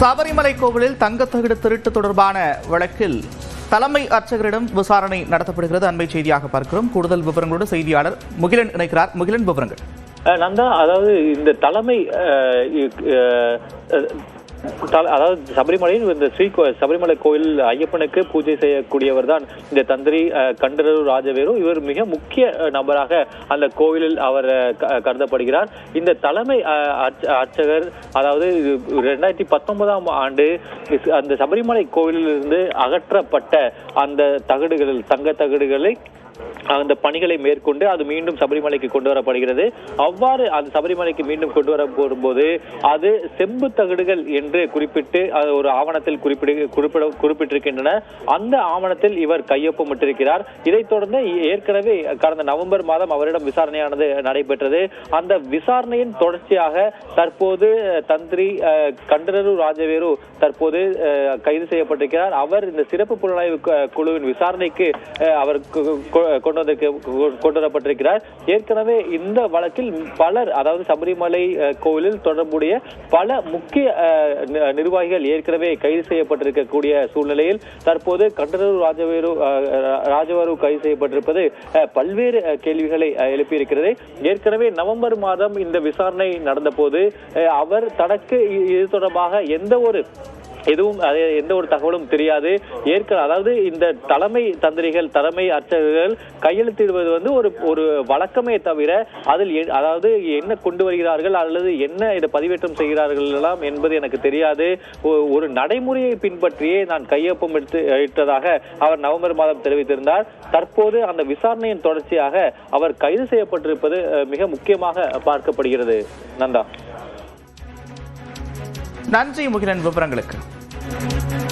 சபரிமலை கோவிலில் தங்கத்தகடு திருட்டு தொடர்பான வழக்கில் தலைமை அர்ச்சகரிடம் விசாரணை நடத்தப்படுகிறது. அண்மை செய்தியாக பார்க்கிறோம். கூடுதல் விவரங்களோடு செய்தியாளர் முகிலன் இணைக்கிறார் முகிலன் விவரங்கள். நந்தா அதாவது இந்த தலைமை அதாவது சபரிமலையில் இந்த ஸ்ரீ சபரிமலை கோயில் ஐயப்பனுக்கு பூஜை செய்யக்கூடியவர் தான் இந்த தந்திரி கண்டரூர் கண்டரரு ராஜவேரு. இவர் மிக முக்கிய நபராக அந்த கோவிலில் அவர் க- கருதப்படுகிறார். இந்த தலைமை அர்ச்சகர் அதாவது ரெண்டாயிரத்தி பத்தொன்பதாம் ஆண்டு அந்த சபரிமலை கோவிலிலிருந்து அகற்றப்பட்ட அந்த தகடுகள் தங்க தகடுகளை அந்த பணிகளை மேற்கொண்டு அது மீண்டும் சபரிமலைக்கு கொண்டு வரப்படுகிறது. அவ்வாறு அந்த சபரிமலைக்கு மீண்டும் கொண்டு வரப்படும் போது அது செம்பு தகடுகள் என்று குறிப்பிட்டு அது ஒரு ஆவணத்தில் குறிப்பிடு குறிப்பிட குறிப்பிட்டிருக்கின்றன. அந்த ஆவணத்தில் இவர் கையொப்பமிட்டிருக்கிறார். இதைத் தொடர்ந்து ஏற்கனவே கடந்த நவம்பர் மாதம் அவரிடம் விசாரணையானது நடைபெற்றது. அந்த விசாரணையின் தொடர்ச்சியாக தற்போது தந்திரி அஹ், கண்டரரு ராஜவேரு தற்போது அஹ், கைது செய்யப்பட்டிருக்கிறார். அவர் இந்த சிறப்பு புலனாய்வு குழுவின் விசாரணைக்கு அவர் கொண்டு கொண்டு வந்திருக்க கொண்டு வரப்பட்டிருக்கிறார் ஏற்கனவே இந்த வழக்கில் பலர் அதாவது சபரிமலை கோவிலில் தொடர்புடைய பல முக்கிய நிர்வாகிகள் ஏற்கனவே கைது செய்யப்பட்டிருக்கக்கூடிய சூழ்நிலையில் தற்போது கண்டனூர் ராஜவேரு ராஜவரு கைது செய்யப்பட்டிருப்பது பல்வேறு கேள்விகளை எழுப்பியிருக்கிறது. ஏற்கனவே நவம்பர் மாதம் இந்த விசாரணை நடந்தபோது அஹ், அவர் தனக்கு இது தொடர்பாக எந்த ஒரு எதுவும் அது எந்த ஒரு தகவலும் தெரியாது. ஏற்க அதாவது இந்த தலைமை தந்திரிகள் தலைமை அர்ச்சகர்கள் கையெழுத்திடுவது வந்து ஒரு ஒரு வழக்கமே தவிர அதில் எ- அதாவது என்ன கொண்டு வருகிறார்கள் அல்லது என்ன இதை பதிவேற்றம் செய்கிறார்கள் எல்லாம் என்பது எனக்கு தெரியாது. ஒ- ஒரு நடைமுறையை பின்பற்றியே நான் கையொப்பம் எடுத்து இட்டதாக அவர் நவம்பர் மாதம் தெரிவித்திருந்தார். தற்போது அந்த விசாரணையின் தொடர்ச்சியாக அவர் கைது செய்யப்பட்டிருப்பது மிக முக்கியமாக பார்க்கப்படுகிறது. நந்தா நன்றி முகிலன் விவரங்களுக்கு. Thank you.